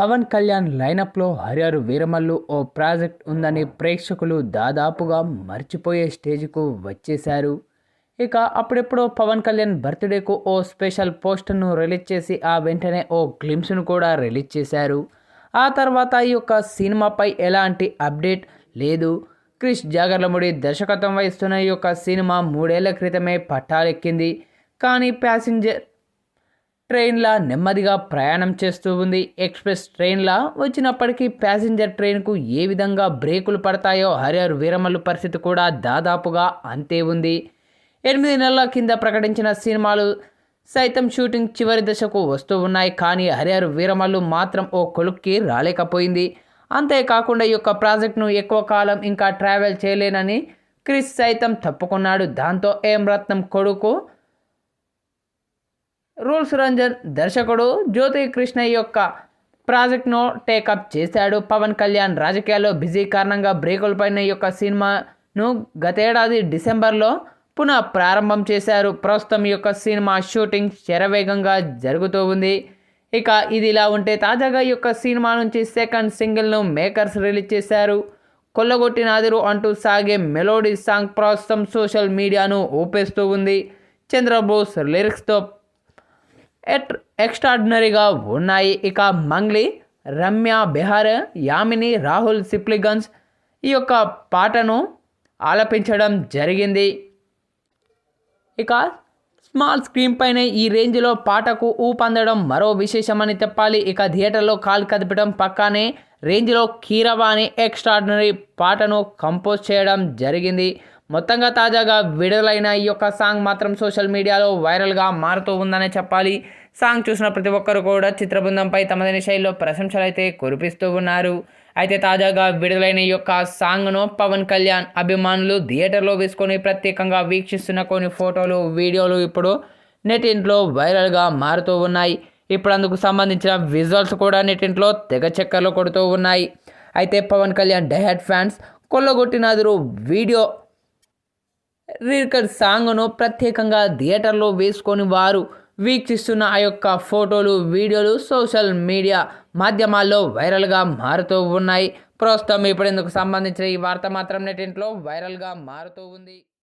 పవన్ కళ్యాణ్ లైనప్లో హరిహరు వీరమల్లు ఓ ప్రాజెక్ట్ ఉందని ప్రేక్షకులు దాదాపుగా మర్చిపోయే స్టేజ్కు వచ్చేశారు. ఇక అప్పుడెప్పుడో పవన్ కళ్యాణ్ బర్త్డేకు ఓ స్పెషల్ పోస్టర్ను రిలీజ్ చేసి ఆ వెంటనే ఓ గ్లిమ్స్ను కూడా రిలీజ్ చేశారు. ఆ తర్వాత ఈ యొక్క సినిమాపై ఎలాంటి అప్డేట్ లేదు. క్రిష్ జాగర్లముడి దర్శకత్వం వహిస్తున్న ఈ యొక్క సినిమా మూడేళ్ళ క్రితమే పట్టాలెక్కింది. కానీ ప్యాసింజర్ ట్రైన్లా నెమ్మదిగా ప్రయాణం చేస్తూ ఉంది. ఎక్స్ప్రెస్ ట్రైన్లా వచ్చినప్పటికీ ప్యాసింజర్ ట్రైన్కు ఏ విధంగా బ్రేకులు పడతాయో హరిహర్ వీరమల్లు పరిస్థితి కూడా దాదాపుగా అంతే ఉంది. ఎనిమిది నెలల కింద ప్రకటించిన సినిమాలు సైతం షూటింగ్ చివరి దశకు వస్తూ ఉన్నాయి. కానీ హరిహర్ వీరమల్లు మాత్రం ఓ కొలుక్కి రాలేకపోయింది. అంతేకాకుండా ఈ యొక్క ప్రాజెక్ట్ను ఎక్కువ కాలం ఇంకా ట్రావెల్ చేయలేనని క్రిస్ సైతం తప్పుకున్నాడు. దాంతో ఏం రత్నం కొడుకు రూల్స్ రంజన్ దర్శకుడు జ్యోతి కృష్ణ యొక్క ప్రాజెక్ట్ను టేకప్ చేశాడు. పవన్ కళ్యాణ్ రాజకీయాల్లో బిజీ కారణంగా బ్రేకులు పైన ఈ యొక్క సినిమాను గతేడాది డిసెంబర్లో పునః ప్రారంభం చేశారు. ప్రస్తుతం ఈ యొక్క సినిమా షూటింగ్ శరవేగంగా జరుగుతూ ఉంది. ఇక ఇది ఇలా ఉంటే తాజాగా ఈ యొక్క సినిమా నుంచి సెకండ్ సింగిల్ను మేకర్స్ రిలీజ్ చేశారు. కొల్లగొట్టినాదిరు అంటూ సాగే మెలోడీ సాంగ్ ప్రస్తుతం సోషల్ మీడియాను ఊపేస్తూ ఉంది. చంద్రబోస్ లిరిక్స్తో ఎట్ ఎక్స్ట్రాడినరీగా ఉన్నాయి. ఇక మంగ్లీ రమ్య బెహార్ యామిని రాహుల్ సిప్లిగన్స్ ఈ యొక్క పాటను ఆలపించడం జరిగింది. ఇక స్మాల్ స్క్రీన్ పైన ఈ రేంజ్లో పాటకు ఊపందడం మరో విశేషమని చెప్పాలి ఇక థియేటర్లో కాలు కదపడం పక్కనే రేంజ్లో కీరవాణి ఎక్స్ట్రాడినరీ పాటను కంపోజ్ చేయడం జరిగింది. మొత్తంగా తాజాగా విడుదలైన ఈ యొక్క సాంగ్ మాత్రం సోషల్ మీడియాలో వైరల్గా మారుతూ ఉందనే చెప్పాలి. సాంగ్ చూసిన ప్రతి ఒక్కరు కూడా చిత్రబృందంపై తమదైన శైలిలో ప్రశంసలు అయితే కురిపిస్తూ ఉన్నారు. అయితే తాజాగా విడుదలైన ఈ యొక్క సాంగ్ను పవన్ కళ్యాణ్ అభిమానులు థియేటర్లో వేసుకొని ప్రత్యేకంగా వీక్షిస్తున్న కొన్ని ఫోటోలు వీడియోలు ఇప్పుడు నెటింట్లో వైరల్గా మారుతూ ఉన్నాయి. ఇప్పుడు అందుకు సంబంధించిన విజువల్స్ కూడా నెటింట్లో తెగ చక్కర్లు కొడుతూ ఉన్నాయి. అయితే పవన్ కళ్యాణ్ డైహెడ్ ఫ్యాన్స్ కొల్లగొట్టినాదురు వీడియో రికార్డ్ సాంగ్ను ప్రత్యేకంగా థియేటర్లో వేసుకొని వారు వీక్షిస్తున్న ఆ యొక్క ఫోటోలు వీడియోలు సోషల్ మీడియా మాధ్యమాల్లో వైరల్గా మారుతూ ఉన్నాయి. ప్రస్తుతం ఇప్పుడు ఇందుకు సంబంధించిన ఈ వార్త మాత్రం నెటింట్లో వైరల్గా మారుతూ ఉంది.